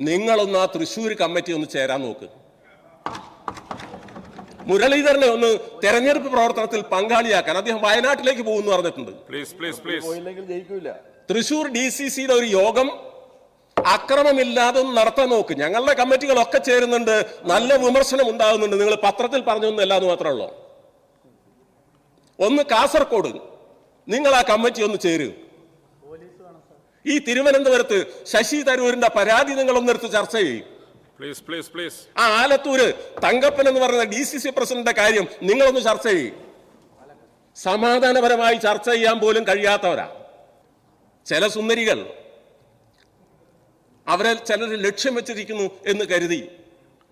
നിങ്ങളൊന്ന് ആ തൃശ്ശൂർ കമ്മിറ്റി ഒന്ന് ചേരാൻ നോക്ക്. മുരളീധരനെ ഒന്ന് തെരഞ്ഞെടുപ്പ് പ്രവർത്തനത്തിൽ പങ്കാളിയാക്കാൻ അദ്ദേഹം വയനാട്ടിലേക്ക് പോകുന്നു പറഞ്ഞിട്ടുണ്ട്. Please, please, please. പോയില്ലെങ്കിൽ ജയിക്കൂല. തൃശൂർ ഡി സി സിയുടെ ഒരു യോഗം അക്രമമില്ലാതെ ഒന്ന് നടത്താൻ നോക്ക്. ഞങ്ങളുടെ കമ്മിറ്റികളൊക്കെ ചേരുന്നുണ്ട്. നല്ല വിമർശനം ഉണ്ടാകുന്നുണ്ട്. നിങ്ങൾ പത്രത്തിൽ പറഞ്ഞൊന്നല്ല എന്ന് മാത്രമേ ഉള്ളൂ. ഒന്ന് കാസർഗോഡ്. നിങ്ങൾ ആ കമ്മിറ്റി ഒന്ന് ചേരുക ഈ തിരുവനന്തപുരത്ത് ശശി തരൂരിന്റെ പരാതി നിങ്ങളൊന്നെടുത്ത് ചർച്ച ചെയ്യും. പ്ലീസ് പ്ലീസ് പ്ലീസ് ആ ആലത്തൂര് തങ്കപ്പൻ എന്ന് പറയുന്ന ഡി സി സി പ്രസിഡന്റിന്റെ കാര്യം നിങ്ങളൊന്ന് ചർച്ച ചെയ്യും. സമാധാനപരമായി ചർച്ച ചെയ്യാൻ പോലും കഴിയാത്തവരാ. ചില സുന്ദരികൾ അവരെ ചിലർ ലക്ഷ്യം വെച്ചിരിക്കുന്നു എന്ന് കരുതി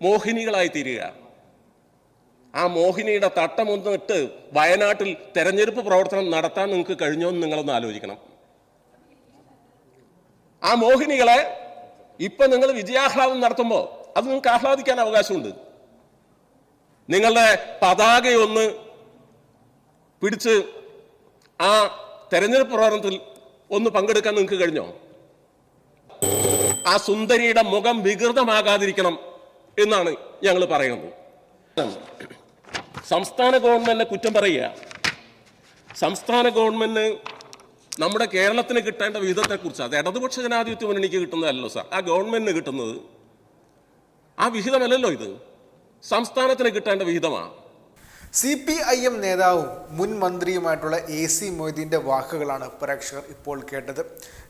മോഹിനികളായി തീരുക. ആ മോഹിനിയുടെ തട്ടമൊന്നിട്ട് വയനാട്ടിൽ തെരഞ്ഞെടുപ്പ് പ്രവർത്തനം നടത്താൻ നിങ്ങൾക്ക് കഴിഞ്ഞോ എന്ന് നിങ്ങളൊന്ന് ആലോചിക്കണം. ആ മോഹിനികളെ ഇപ്പൊ നിങ്ങൾ വിജയാഹ്ലാദം നടത്തുമ്പോൾ അത് നിങ്ങൾക്ക് ആഹ്ലാദിക്കാൻ അവകാശമുണ്ട്. നിങ്ങളുടെ പതാകയൊന്ന് പിടിച്ച് ആ തെരഞ്ഞെടുപ്പ് പ്രവർത്തനത്തിൽ ഒന്ന് പങ്കെടുക്കാൻ നിങ്ങൾക്ക് കഴിഞ്ഞോ? ആ സുന്ദരിയുടെ മുഖം വികൃതമാകാതിരിക്കണം എന്നാണ് ഞങ്ങൾ പറയുന്നത്. സംസ്ഥാന ഗവൺമെന്റിനെ കുറ്റം പറയുക. സംസ്ഥാന ഗവൺമെന്റിന് നമ്മുടെ കേരളത്തിന് കിട്ടേണ്ട വിഹിതത്തെക്കുറിച്ച് അത് ഇടതുപക്ഷ ജനാധിപത്യ മുന്നണിക്ക് കിട്ടുന്നതല്ലോ സാർ. ആ ഗവൺമെന്റിന് കിട്ടുന്നത് ആ വിഹിതമല്ലല്ലോ ഇത്. സംസ്ഥാനത്തിന് കിട്ടേണ്ട വിഹിതമാണ് സി പി ഐ എം നേതാവും മുൻ മന്ത്രിയുമായിട്ടുള്ള എ സി മൊയ്തീന്റെ വാക്കുകളാണ് പ്രേക്ഷകർ ഇപ്പോൾ കേട്ടത്.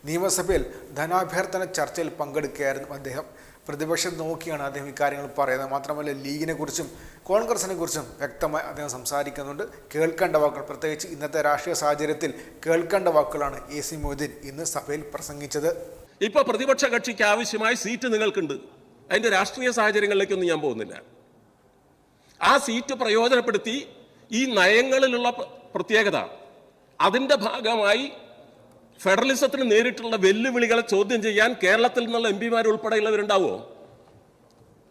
നിയമസഭയിൽ ധനാഭ്യർത്ഥന ചർച്ചയിൽ പങ്കെടുക്കുകയായിരുന്നു അദ്ദേഹം. പ്രതിപക്ഷം നോക്കിയാണ് അദ്ദേഹം ഇക്കാര്യങ്ങൾ പറയുന്നത്. മാത്രമല്ല ലീഗിനെ കുറിച്ചും കോൺഗ്രസിനെ കുറിച്ചും വ്യക്തമായി അദ്ദേഹം സംസാരിക്കുന്നുണ്ട്. കേൾക്കേണ്ട വാക്കുകൾ പ്രത്യേകിച്ച് ഇന്നത്തെ രാഷ്ട്രീയ സാഹചര്യത്തിൽ കേൾക്കേണ്ട വാക്കുകളാണ് എ സി മൊയ്തീൻ ഇന്ന് സഭയിൽ പ്രസംഗിച്ചത്. ഇപ്പൊ പ്രതിപക്ഷ കക്ഷിക്ക് ആവശ്യമായ സീറ്റ് നിങ്ങൾക്കുണ്ട്. അതിന്റെ രാഷ്ട്രീയ സാഹചര്യങ്ങളിലേക്കൊന്നും ഞാൻ പോകുന്നില്ല. ആ സീറ്റ് പ്രയോജനപ്പെടുത്തി ഈ നയങ്ങളിലുള്ള പ്ര- പ്രത്യേകത അതിന്റെ ഭാഗമായി ഫെഡറലിസത്തിന് നേരിട്ടുള്ള വെല്ലുവിളികളെ ചോദ്യം ചെയ്യാൻ കേരളത്തിൽ നിന്നുള്ള എം പിമാർ ഉൾപ്പെടെയുള്ളവരുണ്ടാവുമോ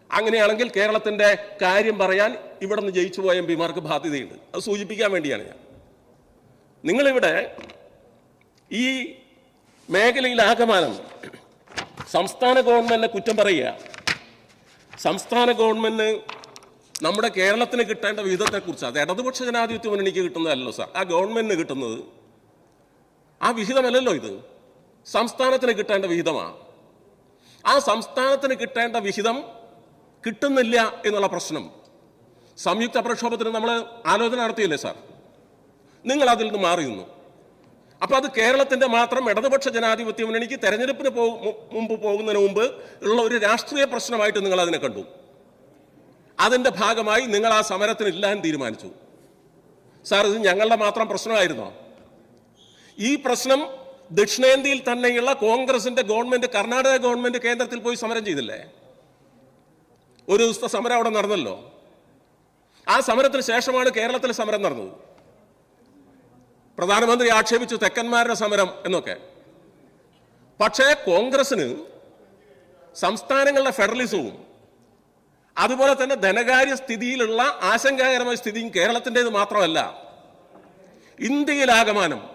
അങ്ങനെയാണെങ്കിൽ കേരളത്തിന്റെ കാര്യം പറയാൻ ഇവിടെ നിന്ന് ജയിച്ചു പോയ എം പിമാർക്ക് ബാധ്യതയുണ്ട്. അത് സൂചിപ്പിക്കാൻ വേണ്ടിയാണ് ഞാൻ. നിങ്ങളിവിടെ ഈ മേഖലയിൽ ആകമാനം സംസ്ഥാന ഗവൺമെന്റിനെ കുറ്റം പറയുക സംസ്ഥാന ഗവൺമെന്റ് നമ്മുടെ കേരളത്തിന് കിട്ടേണ്ട വിധത്തെക്കുറിച്ച് അത് ഇടതുപക്ഷ ജനാധിപത്യ മുന്നണിക്ക് കിട്ടുന്നതല്ലോ സാർ. ആ ഗവൺമെന്റിന് കിട്ടുന്നത് ആ വിഹിതമല്ലല്ലോ ഇത്. സംസ്ഥാനത്തിന് കിട്ടേണ്ട വിഹിതമാണ് ആ സംസ്ഥാനത്തിന് കിട്ടേണ്ട വിഹിതം കിട്ടുന്നില്ല എന്നുള്ള പ്രശ്നം. സംയുക്ത പ്രക്ഷോഭത്തിന് നമ്മൾ ആലോചന നടത്തിയില്ലേ സാർ? നിങ്ങൾ അതിൽ നിന്ന് മാറി നിന്നു. അപ്പൊ അത് കേരളത്തിന്റെ മാത്രം ഇടതുപക്ഷ ജനാധിപത്യ മുന്നണിക്ക് തെരഞ്ഞെടുപ്പിന് മുമ്പ് പോകുന്നതിന് മുമ്പ് ഉള്ള ഒരു രാഷ്ട്രീയ പ്രശ്നമായിട്ട് നിങ്ങൾ അതിനെ കണ്ടു. അതിന്റെ ഭാഗമായി നിങ്ങൾ ആ സമരത്തിന് ഇല്ലാൻ തീരുമാനിച്ചു. സാർ ഇത് ഞങ്ങളുടെ മാത്രം പ്രശ്നമായിരുന്നോ? ഈ പ്രശ്നം ദക്ഷിണേന്ത്യയിൽ തന്നെയുള്ള കോൺഗ്രസിന്റെ ഗവൺമെന്റ് കർണാടക ഗവൺമെന്റ് കേന്ദ്രത്തിൽ പോയി സമരം ചെയ്തില്ലേ? ഒരു ദിവസത്തെ സമരം അവിടെ നടന്നല്ലോ. ആ സമരത്തിന് ശേഷമാണ് കേരളത്തിൽ സമരം നടന്നത്. പ്രധാനമന്ത്രി ആക്ഷേപിച്ചു തെക്കന്മാരുടെ സമരം എന്നൊക്കെ. പക്ഷേ കോൺഗ്രസിന് സംസ്ഥാനങ്ങളുടെ ഫെഡറലിസവും അതുപോലെ തന്നെ ധനകാര്യ സ്ഥിതിയിലുള്ള ആശങ്കാകരമായ സ്ഥിതിയും കേരളത്തിന്റെത് മാത്രമല്ല. ഇന്ത്യയിലാകമാനം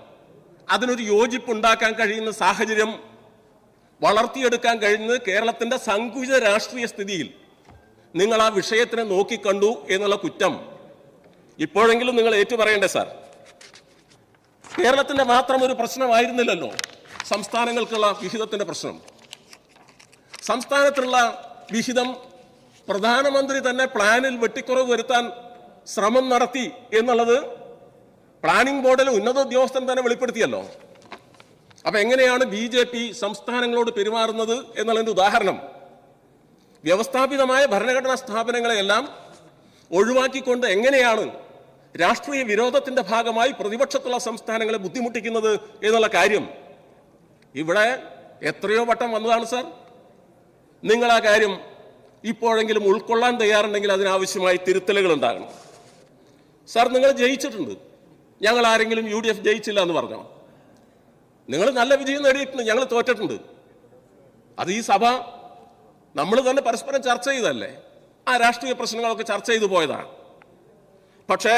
അതിനൊരു യോജിപ്പുണ്ടാക്കാൻ കഴിയുന്ന സാഹചര്യം വളർത്തിയെടുക്കാൻ കഴിയുന്നത് കേരളത്തിന്റെ സങ്കുചിത രാഷ്ട്രീയ സ്ഥിതിയിൽ നിങ്ങൾ ആ വിഷയത്തിനെ നോക്കിക്കണ്ടു എന്നുള്ള കുറ്റം ഇപ്പോഴെങ്കിലും നിങ്ങൾ ഏറ്റുപറയണ്ടേ സാർ? കേരളത്തിന്റെ മാത്രം ഒരു പ്രശ്നമായിരുന്നില്ലല്ലോ സംസ്ഥാനങ്ങൾക്കുള്ള വിഹിതത്തിന്റെ പ്രശ്നം. സംസ്ഥാനത്തുള്ള വിഹിതം പ്രധാനമന്ത്രി തന്നെ പ്ലാനിൽ വെട്ടിക്കുറവ് വരുത്താൻ ശ്രമം നടത്തി എന്നുള്ളത് പ്ലാനിംഗ് ബോർഡിലെ ഉന്നത ഉദ്യോഗസ്ഥൻ തന്നെ വെളിപ്പെടുത്തിയല്ലോ. അപ്പൊ എങ്ങനെയാണ് ബി ജെ പി സംസ്ഥാനങ്ങളോട് പെരുമാറുന്നത് എന്നുള്ളതിന്റെ ഉദാഹരണം. വ്യവസ്ഥാപിതമായ ഭരണഘടനാ സ്ഥാപനങ്ങളെയെല്ലാം ഒഴിവാക്കിക്കൊണ്ട് എങ്ങനെയാണ് രാഷ്ട്രീയ വിരോധത്തിന്റെ ഭാഗമായി പ്രതിപക്ഷത്തുള്ള സംസ്ഥാനങ്ങളെ ബുദ്ധിമുട്ടിക്കുന്നത് എന്നുള്ള കാര്യം. ഇവിടെ എത്രയോ വട്ടം വന്നതാണ് സാർ. നിങ്ങൾ ആ കാര്യം ഇപ്പോഴെങ്കിലും ഉൾക്കൊള്ളാൻ തയ്യാറുണ്ടെങ്കിൽ അതിനാവശ്യമായി തിരുത്തലുകൾ ഉണ്ടാകണം. സാർ നിങ്ങൾ ജയിച്ചിട്ടുണ്ട്. ഞങ്ങൾ ആരെങ്കിലും യു ഡി എഫ് ജയിച്ചില്ല എന്ന് പറഞ്ഞോ? നിങ്ങൾ നല്ല വിജയം നേടിയിട്ടുണ്ട് ഞങ്ങൾ തോറ്റിട്ടുണ്ട്. അത് ഈ സഭ നമ്മൾ തന്നെ പരസ്പരം ചർച്ച ചെയ്തല്ലേ ആ രാഷ്ട്രീയ പ്രശ്നങ്ങളൊക്കെ ചർച്ച ചെയ്തു പോയതാണ്. പക്ഷേ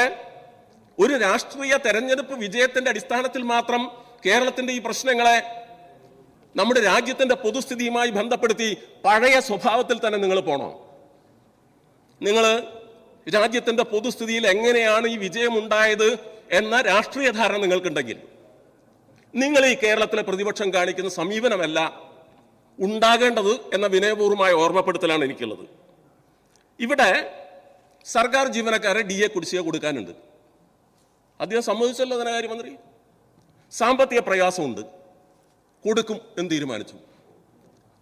ഒരു രാഷ്ട്രീയ തെരഞ്ഞെടുപ്പ് വിജയത്തിന്റെ അടിസ്ഥാനത്തിൽ മാത്രം കേരളത്തിന്റെ ഈ പ്രശ്നങ്ങളെ നമ്മുടെ രാജ്യത്തിന്റെ പൊതുസ്ഥിതിയുമായി ബന്ധപ്പെടുത്തി പഴയ സ്വഭാവത്തിൽ തന്നെ നിങ്ങൾ പോണോ? നിങ്ങൾ രാജ്യത്തിന്റെ പൊതുസ്ഥിതിയിൽ എങ്ങനെയാണ് ഈ വിജയം ഉണ്ടായത്? എന്ന രാഷ്ട്രീയ ധാരണ നിങ്ങൾക്കുണ്ടെങ്കിൽ നിങ്ങൾ ഈ കേരളത്തിലെ പ്രതിപക്ഷം കാണിക്കുന്ന സമീപനമല്ല ഉണ്ടാകേണ്ടത് എന്ന വിനയപൂർവമായ ഓർമ്മപ്പെടുത്തലാണ് എനിക്കുള്ളത്. ഇവിടെ സർക്കാർ ജീവനക്കാരെ ഡി എ കുടിശ്ശിക കൊടുക്കാനുണ്ട്. അദ്ദേഹം സമ്മതിച്ചല്ലോ ധനകാര്യമന്ത്രി സാമ്പത്തിക പ്രയാസമുണ്ട്. കൊടുക്കും എന്ന് തീരുമാനിച്ചു.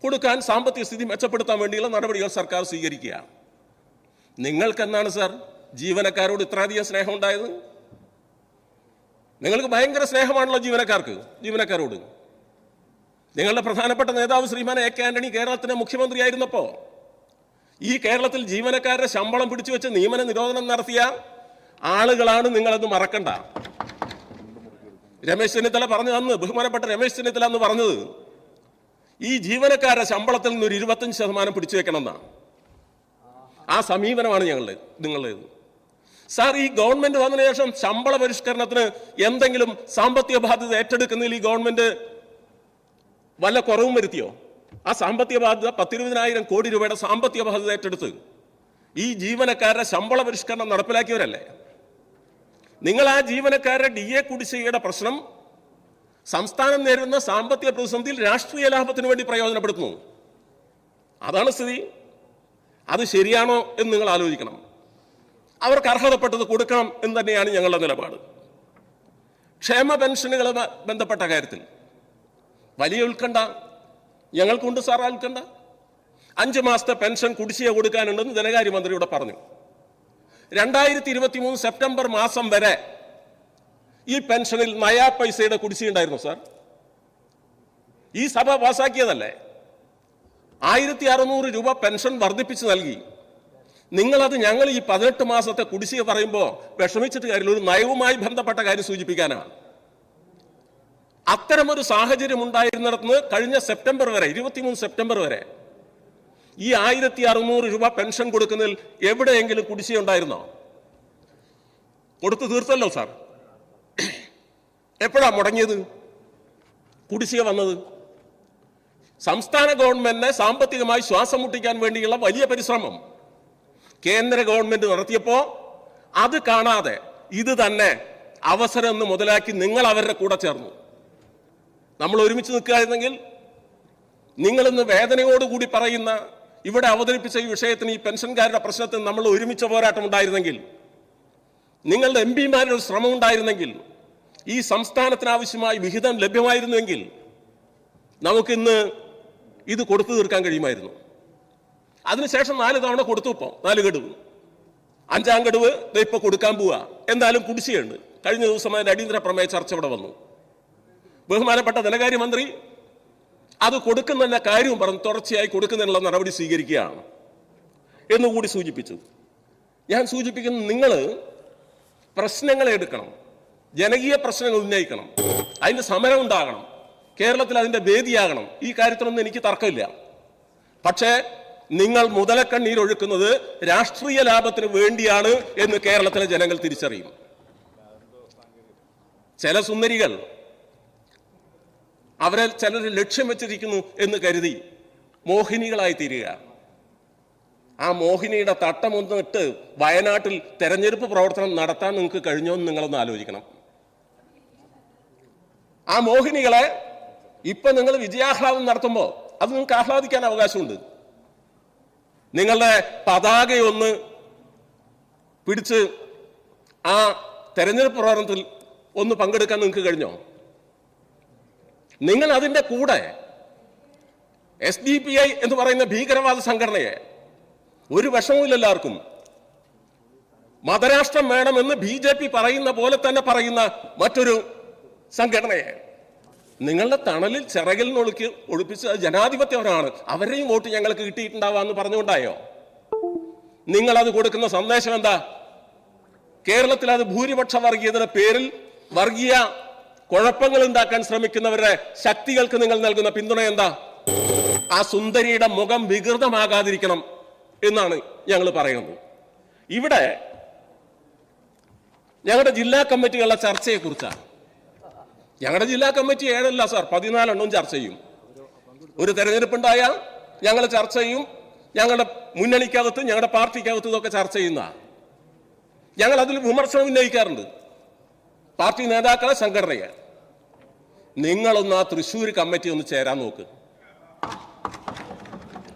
കൊടുക്കാൻ സാമ്പത്തിക സ്ഥിതി മെച്ചപ്പെടുത്താൻ വേണ്ടിയുള്ള നടപടികൾ സർക്കാർ സ്വീകരിക്കുക നിങ്ങൾക്ക് എന്നാണ് സാർ ജീവനക്കാരോട് ഇത്രയധികം സ്നേഹം ഉണ്ടായത് നിങ്ങൾക്ക് ഭയങ്കര സ്നേഹമാണല്ലോ ജീവനക്കാർക്ക് ജീവനക്കാരോട്. നിങ്ങളുടെ പ്രധാനപ്പെട്ട നേതാവ് ശ്രീമാൻ എ കെ ആന്റണി കേരളത്തിന്റെ മുഖ്യമന്ത്രിയായിരുന്നപ്പോ ഈ കേരളത്തിൽ ജീവനക്കാരുടെ ശമ്പളം പിടിച്ചു വെച്ച് നിയമന നിരോധനം നടത്തിയ ആളുകളാണ് നിങ്ങളത് മറക്കണ്ട. രമേശ് ചെന്നിത്തല പറഞ്ഞു അന്ന് ബഹുമാനപ്പെട്ട രമേശ് ചെന്നിത്തല എന്ന് പറഞ്ഞത് ഈ ജീവനക്കാരുടെ ശമ്പളത്തിൽ നിന്ന് ഒരു ഇരുപത്തഞ്ച് ശതമാനം പിടിച്ചു വെക്കണമെന്നാണ്. ആ സമീപനമാണ് ഞങ്ങളുടെ നിങ്ങളുടേത്. സാർ ഈ ഗവൺമെന്റ് വന്നതിന് ശേഷം ശമ്പള പരിഷ്കരണത്തിന് എന്തെങ്കിലും സാമ്പത്തിക ബാധ്യത ഏറ്റെടുക്കുന്നതിൽ ഈ ഗവൺമെന്റ് വല്ല കുറവും വരുത്തിയോ? ആ സാമ്പത്തിക ബാധ്യത പത്തിരുപതിനായിരം കോടി രൂപയുടെ സാമ്പത്തിക ബാധ്യത ഏറ്റെടുത്ത് ഈ ജീവനക്കാരുടെ ശമ്പള പരിഷ്കരണം നടപ്പിലാക്കിയവരല്ലേ? നിങ്ങൾ ആ ജീവനക്കാരുടെ ഡി എ കുടിശ്ശികയുടെ പ്രശ്നം സംസ്ഥാനം നേരിടുന്ന സാമ്പത്തിക പ്രതിസന്ധിയിൽ രാഷ്ട്രീയ ലാഭത്തിന് വേണ്ടി പ്രയോജനപ്പെടുത്തുന്നു. അതാണ് സ്ഥിതി. അത് ശരിയാണോ എന്ന് നിങ്ങൾ ആലോചിക്കണം. അവർക്ക് അർഹതപ്പെട്ടത് കൊടുക്കണം എന്ന് തന്നെയാണ് ഞങ്ങളുടെ നിലപാട്. ക്ഷേമ പെൻഷനുകളുമായി ബന്ധപ്പെട്ട കാര്യത്തിൽ. വലിയ ഉത്കണ്ഠ ഞങ്ങൾക്കുണ്ട് സാർ ഉത്കണ്ഠ. അഞ്ച് മാസത്തെ പെൻഷൻ കുടിശ്ശിക കൊടുക്കാനുണ്ടെന്ന് ധനകാര്യമന്ത്രി ഇവിടെ പറഞ്ഞു. രണ്ടായിരത്തി ഇരുപത്തി മൂന്ന് സെപ്റ്റംബർ മാസം വരെ ഈ പെൻഷനിൽ നയാ പൈസയുടെ കുടിശ്ശിക ഉണ്ടായിരുന്നു സാർ. ഈ സഭ പാസാക്കിയതല്ലേ? ആയിരത്തി അറുന്നൂറ് രൂപ പെൻഷൻ വർദ്ധിപ്പിച്ച് നൽകി. നിങ്ങളത് ഞങ്ങൾ ഈ പതിനെട്ട് മാസത്തെ കുടിശ്ശിക പറയുമ്പോൾ വിഷമിച്ചിട്ട് കാര്യമില്ല. ഒരു നയവുമായി ബന്ധപ്പെട്ട കാര്യം സൂചിപ്പിക്കാനാണ്. അത്തരമൊരു സാഹചര്യം ഉണ്ടായിരുന്നിടത്തുനിന്ന് കഴിഞ്ഞ സെപ്റ്റംബർ വരെ ഇരുപത്തിമൂന്ന് സെപ്റ്റംബർ വരെ ഈ ആയിരത്തി അറുന്നൂറ് രൂപ പെൻഷൻ കൊടുക്കുന്നതിൽ എവിടെയെങ്കിലും കുടിശ്ശിക ഉണ്ടായിരുന്നോ? കൊടുത്തു തീർത്തല്ലോ സാർ. എപ്പോഴാ മുടങ്ങിയത്? കുടിശ്ശിക വന്നത്? സംസ്ഥാന ഗവൺമെന്റിനെ സാമ്പത്തികമായി ശ്വാസം മുട്ടിക്കാൻ വേണ്ടിയുള്ള വലിയ പരിശ്രമം. കേന്ദ്ര ഗവൺമെന്റ് നടത്തിയപ്പോ അത് കാണാതെ ഇത് തന്നെ അവസരം എന്ന് മുതലാക്കി നിങ്ങൾ അവരുടെ കൂടെ ചേർന്നു. നമ്മൾ ഒരുമിച്ച് നിൽക്കുകയായിരുന്നെങ്കിൽ നിങ്ങളിന്ന് വേദനയോടുകൂടി പറയുന്ന ഇവിടെ അവതരിപ്പിച്ച ഈ വിഷയത്തിന് ഈ പെൻഷൻകാരുടെ പ്രശ്നത്തിന് നമ്മൾ ഒരുമിച്ച പോരാട്ടം ഉണ്ടായിരുന്നെങ്കിൽ നിങ്ങളുടെ എം പിമാരുടെ ശ്രമം ഉണ്ടായിരുന്നെങ്കിൽ ഈ സംസ്ഥാനത്തിന് ആവശ്യമായി വിഹിതം ലഭ്യമായിരുന്നുവെങ്കിൽ നമുക്കിന്ന് ഇത് കൊടുത്തു തീർക്കാൻ കഴിയുമായിരുന്നു. അതിനുശേഷം നാല് തവണ കൊടുത്തു ഇപ്പോൾ നാല് ഗഡുവ്. അഞ്ചാം ഗഡുവ് ഇപ്പൊ കൊടുക്കാൻ പോവുക എന്തായാലും കുടിശ്ശിയുണ്ട് കഴിഞ്ഞ ദിവസം അതിന്റെ അടിയന്തര പ്രമേയ ചർച്ച ഇവിടെ വന്നു. ബഹുമാനപ്പെട്ട ധനകാര്യമന്ത്രി അത് കൊടുക്കുന്ന കാര്യവും പറഞ്ഞു തുടർച്ചയായി കൊടുക്കുന്നതിനുള്ള നടപടി സ്വീകരിക്കുകയാണ് എന്നുകൂടി സൂചിപ്പിച്ചു. ഞാൻ സൂചിപ്പിക്കുന്നത് നിങ്ങൾ പ്രശ്നങ്ങൾ എടുക്കണം. ജനകീയ പ്രശ്നങ്ങൾ ഉന്നയിക്കണം. അതിന്റെ സമരം ഉണ്ടാകണം. കേരളത്തിൽ അതിന്റെ വേദിയാകണം. ഈ കാര്യത്തിലൊന്നും എനിക്ക് തർക്കമില്ല. പക്ഷേ നിങ്ങൾ മുതലക്കണ്ണീർ മുതലക്കണ്ണീരൊഴുക്കുന്നത് രാഷ്ട്രീയ ലാഭത്തിന് വേണ്ടിയാണ് എന്ന് കേരളത്തിലെ ജനങ്ങൾ തിരിച്ചറിയും. ചില സുന്ദരികൾ അവരെ ചിലർ ലക്ഷ്യം വെച്ചിരിക്കുന്നു എന്ന് കരുതി മോഹിനികളായി തീരുക. ആ മോഹിനിയുടെ തട്ടമൊന്നിട്ട് വയനാട്ടിൽ തെരഞ്ഞെടുപ്പ് പ്രവർത്തനം നടത്താൻ നിങ്ങൾക്ക് കഴിഞ്ഞോ എന്ന് നിങ്ങളൊന്ന് ആലോചിക്കണം. ആ മോഹിനികളെ ഇപ്പൊ നിങ്ങൾ വിജയാഹ്ലാദം നടത്തുമ്പോൾ അത് നിങ്ങൾക്ക് ആഹ്ലാദിക്കാൻ അവകാശമുണ്ട്. നിങ്ങളുടെ പതാകയൊന്ന് പിടിച്ച് ആ തെരഞ്ഞെടുപ്പ് പ്രവർത്തനത്തിൽ ഒന്ന് പങ്കെടുക്കാൻ നിങ്ങൾക്ക് കഴിഞ്ഞോ? നിങ്ങൾ അതിന്റെ കൂടെ എസ് ഡി പി ഐ എന്ന് പറയുന്ന ഭീകരവാദ സംഘടനയെ ഒരു വിഷമവും എല്ലാവർക്കും. മതരാഷ്ട്രം വേണമെന്ന് ബി ജെ പി പറയുന്ന പോലെ തന്നെ പറയുന്ന മറ്റൊരു സംഘടനയെ. നിങ്ങളുടെ തണലിൽ ചിറകിൽ ഒളുക്കി ഒളിപ്പിച്ച ജനാധിപത്യവരാണ് അവരെയും വോട്ട് ഞങ്ങൾക്ക് കിട്ടിയിട്ടുണ്ടാവാന്ന് പറഞ്ഞുകൊണ്ടായോ? നിങ്ങൾ അത് കൊടുക്കുന്ന സന്ദേശം എന്താ? കേരളത്തിൽ അത് ഭൂരിപക്ഷ വർഗീയതയുടെ പേരിൽ വർഗീയ കുഴപ്പങ്ങൾ ഉണ്ടാക്കാൻ ശ്രമിക്കുന്നവരുടെ ശക്തികൾക്ക് നിങ്ങൾ നൽകുന്ന പിന്തുണ എന്താ? ആ സുന്ദരിയുടെ മുഖം വികൃതമാകാതിരിക്കണം എന്നാണ് ഞങ്ങൾ പറയുന്നത്. ഇവിടെ ഞങ്ങളുടെ ജില്ലാ കമ്മിറ്റികളുടെ ചർച്ചയെ കുറിച്ചാണ് ഞങ്ങളുടെ ജില്ലാ കമ്മിറ്റി ഏഴല്ല സാർ പതിനാലെണ്ണം ചർച്ച ചെയ്യും. ഒരു തെരഞ്ഞെടുപ്പുണ്ടായാൽ ഞങ്ങൾ ചർച്ച ചെയ്യും ഞങ്ങളുടെ മുന്നണിക്കകത്ത് ഞങ്ങളുടെ പാർട്ടിക്കകത്ത് ഇതൊക്കെ ചർച്ച ചെയ്യുന്ന. ഞങ്ങൾ അതിൽ വിമർശനം ഉന്നയിക്കാറുണ്ട്. പാർട്ടി നേതാക്കളെ സംഘടനയെ. നിങ്ങളൊന്ന് ആ തൃശ്ശൂർ കമ്മിറ്റി ഒന്ന് ചേരാൻ നോക്ക്.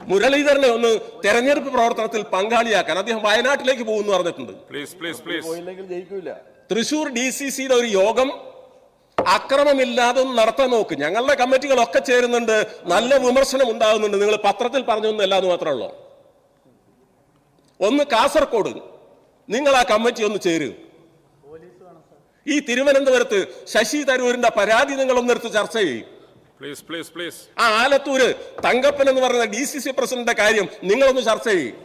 മുരളീധരനെ ഒന്ന് തെരഞ്ഞെടുപ്പ് പ്രവർത്തനത്തിൽ പങ്കാളിയാക്കാൻ അദ്ദേഹം വയനാട്ടിലേക്ക് പോകുന്നു പറഞ്ഞിട്ടുണ്ട്. Please, please, please. പോയില്ലെങ്കിൽ ജയിക്കൂല. തൃശൂർ ഡി സി സിയുടെ ഒരു യോഗം അക്രമമില്ലാതെ നടത്താൻ നോക്ക്. ഞങ്ങളുടെ കമ്മിറ്റികളൊക്കെ ചേരുന്നുണ്ട്. നല്ല വിമർശനം ഉണ്ടാകുന്നുണ്ട്. നിങ്ങൾ പത്രത്തിൽ പറഞ്ഞൊന്നല്ല എന്ന് മാത്രമേ ഉള്ളൂ. ഒന്ന് കാസർഗോഡ് നിങ്ങൾ ആ കമ്മിറ്റി ഒന്ന് ചേരുക ഈ തിരുവനന്തപുരത്ത് ശശി തരൂരിന്റെ പരാതി നിങ്ങൾ ഒന്നെടുത്ത് ചർച്ച ചെയ്യും. Please, please, please. ആ ആലത്തൂര് തങ്കപ്പൻ എന്ന് പറയുന്ന ഡി സി സി പ്രസിഡന്റിന്റെ കാര്യം നിങ്ങളൊന്ന് ചർച്ച ചെയ്യും.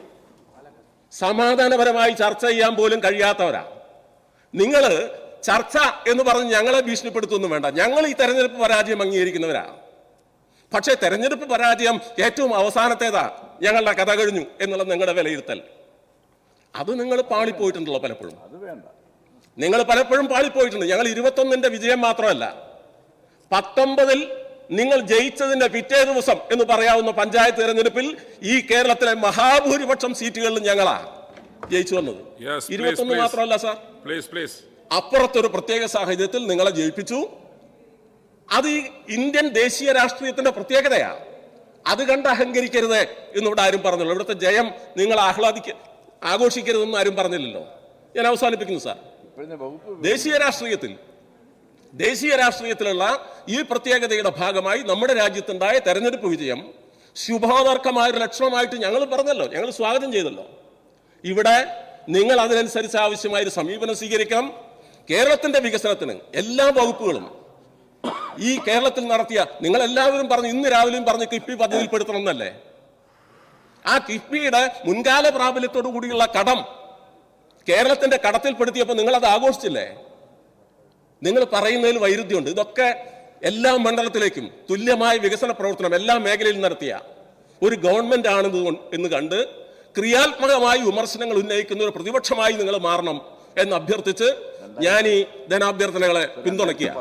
സമാധാനപരമായി ചർച്ച ചെയ്യാൻ പോലും കഴിയാത്തവരാ. നിങ്ങൾ ചർച്ച എന്ന് പറഞ്ഞ് ഞങ്ങളെ ഭീഷണിപ്പെടുത്തൊന്നും വേണ്ട. ഞങ്ങൾ ഈ തെരഞ്ഞെടുപ്പ് പരാജയം അംഗീകരിക്കുന്നവരാണ് പക്ഷേ തെരഞ്ഞെടുപ്പ് പരാജയം ഏറ്റവും അവസാനത്തേതാ. ഞങ്ങളുടെ കഥ കഴിഞ്ഞു എന്നുള്ള നിങ്ങളുടെ വിലയിരുത്തൽ. അത് നിങ്ങൾ പാളിപ്പോയിട്ടുണ്ടല്ലോ പലപ്പോഴും. അത് വേണ്ട. നിങ്ങൾ പലപ്പോഴും പാളിപ്പോയിട്ടുണ്ട്. ഞങ്ങൾ ഇരുപത്തൊന്നിന്റെ വിജയം മാത്രമല്ല. പത്തൊമ്പതിൽ നിങ്ങൾ ജയിച്ചതിന്റെ പിറ്റേ ദിവസം എന്ന് പറയാവുന്ന പഞ്ചായത്ത് തെരഞ്ഞെടുപ്പിൽ ഈ കേരളത്തിലെ മഹാഭൂരിപക്ഷം സീറ്റുകളിലും ഞങ്ങളാ ജയിച്ചു വന്നത്. ഇരുപത്തൊന്ന് മാത്രമല്ല സാർ. Please please. അപ്പുറത്തൊരു പ്രത്യേക സാഹചര്യത്തിൽ നിങ്ങളെ ജയിപ്പിച്ചു. അത് ഈ ഇന്ത്യൻ ദേശീയ രാഷ്ട്രീയത്തിന്റെ പ്രത്യേകതയാണ് അത് കണ്ട് അഹങ്കരിക്കരുത് എന്നിവിടെ ആരും പറഞ്ഞല്ലോ. ഇവിടുത്തെ ജയം നിങ്ങൾ ആഹ്ലാദിക്ക ആഘോഷിക്കരുതെന്ന് ആരും പറഞ്ഞില്ലല്ലോ. ഞാൻ അവസാനിപ്പിക്കുന്നു സാർ. ദേശീയ രാഷ്ട്രീയത്തിൽ ദേശീയ രാഷ്ട്രീയത്തിലുള്ള ഈ പ്രത്യേകതയുടെ ഭാഗമായി നമ്മുടെ രാജ്യത്തുണ്ടായ തെരഞ്ഞെടുപ്പ് വിജയം ശുഭോദർക്കമായ ഒരു ലക്ഷണമായിട്ട് ഞങ്ങൾ പറഞ്ഞല്ലോ. ഞങ്ങൾ സ്വാഗതം ചെയ്തല്ലോ. ഇവിടെ നിങ്ങൾ അതിനനുസരിച്ച് ആവശ്യമായ ഒരു സമീപനം സ്വീകരിക്കണം. കേരളത്തിന്റെ വികസനത്തിന് എല്ലാ വകുപ്പുകളും ഈ കേരളത്തിൽ നടത്തിയ നിങ്ങൾ എല്ലാവരും പറഞ്ഞു ഇന്ന് രാവിലെയും പറഞ്ഞു കിഫ്ബി പദ്ധതിയിൽപ്പെടുത്തണം എന്നല്ലേ? ആ കിഫ്ബിയുടെ മുൻകാല പ്രാബല്യത്തോടു കൂടിയുള്ള കടം കേരളത്തിന്റെ കടത്തിൽപ്പെടുത്തിയപ്പോൾ നിങ്ങൾ അത് ആഘോഷിച്ചില്ലേ? നിങ്ങൾ പറയുന്നതിൽ വൈരുദ്ധ്യമുണ്ട്. ഇതൊക്കെ എല്ലാ മണ്ഡലത്തിലേക്കും തുല്യമായ വികസന പ്രവർത്തനം എല്ലാ മേഖലയിലും നടത്തിയ ഒരു ഗവൺമെന്റ് ആണ് എന്ന് കണ്ട് ക്രിയാത്മകമായി വിമർശനങ്ങൾ ഉന്നയിക്കുന്ന ഒരു പ്രതിപക്ഷമായി നിങ്ങൾ മാറണം എന്ന് അഭ്യർത്ഥിച്ച് ഞാൻ ഈ ധനാഭ്യർത്ഥനകളെ പിന്തുണയ്ക്കുക